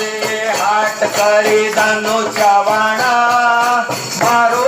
હાટ કરી દાનો ચાવાણા. મારો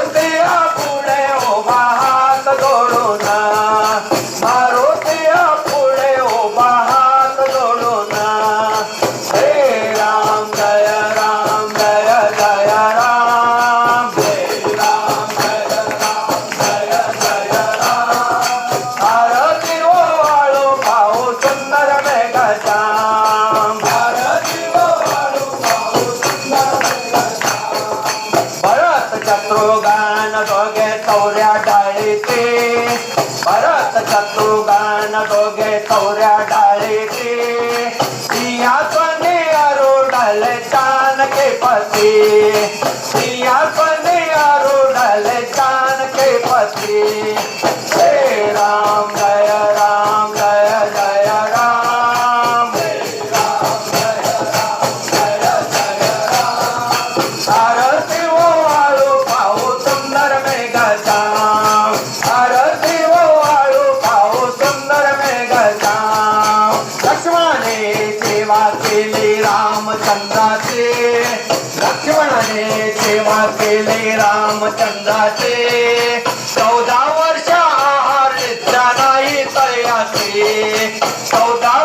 பசி சிறியார் பண்ணை रामचंद्राचे लक्ष्मणाने सेवा केले रामचंद्राचे. चौदा वर्ष आहार नाही तयाचे. चौदा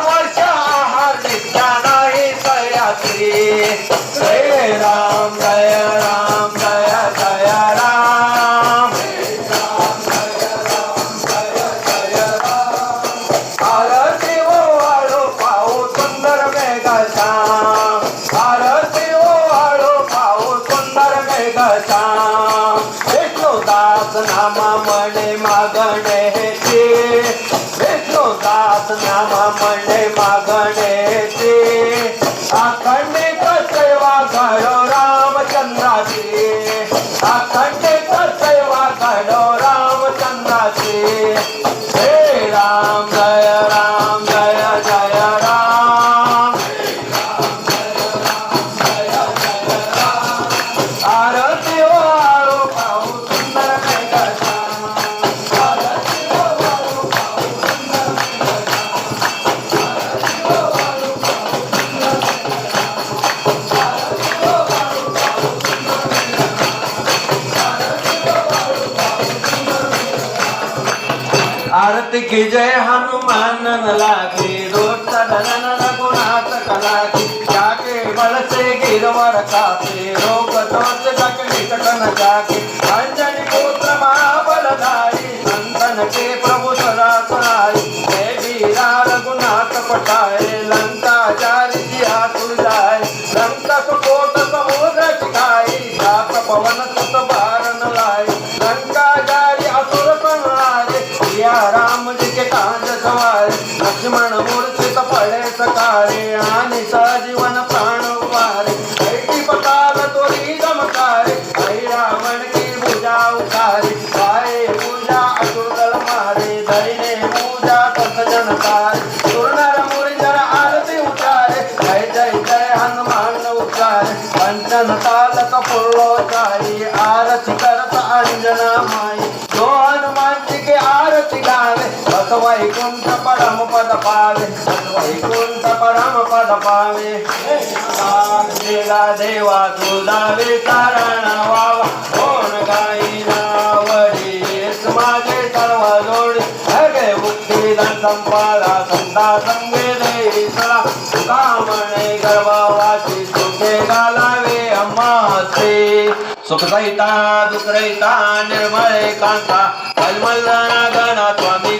மழை மா भक्ती की जय हनुमान लागे रोजचा नाथ कला कलाकी जाके बळसे गिरवर कापे रोग दोष सकली सकन लक्ष्मण मूर्तीत पडे सकाळे आणि सजीवन प्राण उभारे ऐटी पकाल तोरी गमकारे ऐ रावण की भुजा उतारे काय पूजा असुरल मारे धैने पूजा तस जनतारे सुरनर मुरजर आरती उतारे जय जय जय हनुमान उतारे पंचन तालक पुरो तारी आरती करत अंजना पद पावे वैकुंठ परम पद पावे गेला देवा तुला विचारण वावा कोण गाई नावडीस माझे सर्व जोडी। अगे बुद्धीला संपाला संता संगे देसला कामणे गर्भावाची सुखे घालावे अम्मा हसे सुखदयिता दुखदयिता निर्मळे कांता। मलमल गणा स्वामी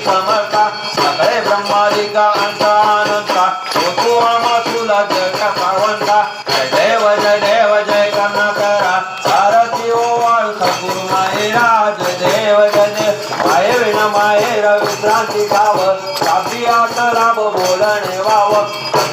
भाव राबी आठ राब बोलणे वाव.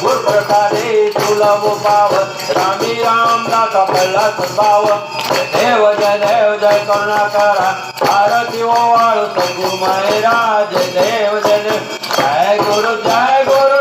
गुरुप्रकारे तुला पाव. रामी राम दाखा पल्ला भाव देव जय देव जय करुणाकारा. भारती ओवाळ संगू मायरा जय देव जय जय गुरु जय गुरु.